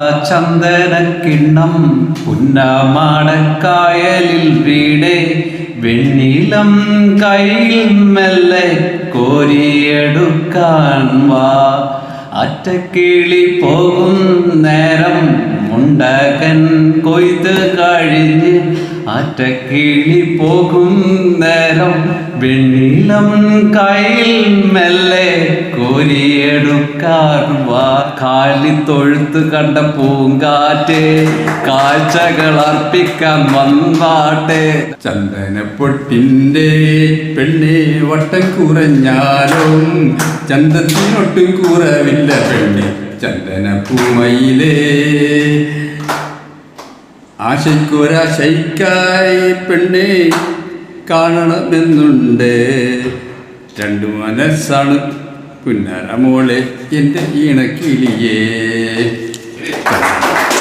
ചന്ദനക്കിണ്ണം പുന്നമാടക്കായലിൽ വീടെ വെണ്ണിലം കയ്യിൽ മെല്ലെ കോരിയെടുക്കാൻ വാ. അറ്റക്കിളി പോകും നേരം മുണ്ടകൻ കൊയ്ത് കഴിഞ്ഞ് അറ്റക്കിളി പോകും നേരം വെണ്ണിലം കയ്യിൽ മെല്ലെ വാ. കാലി തൊഴുത്ത് കണ്ട പൂങ്കാറ്റേ കാഴ്ചകൾ അർപ്പിക്കാൻ വന്നാട്ടെ. ചന്ദനപ്പൊട്ടിന്റെ പെണ്ണെ വട്ടം കുറഞ്ഞാലും ചന്തത്തിനൊട്ടും കുറവില്ല പെണ്ണെ. ചന്ദനപ്പൂമയിലേ ആശയ്ക്കൊരാശയ്ക്കായി പെണ്ണെ കാണണമെന്നുണ്ട്. രണ്ടു മനസ്സാണ് പുന്നര മോളെ എന്റെ ഈണക്കിളിയേ.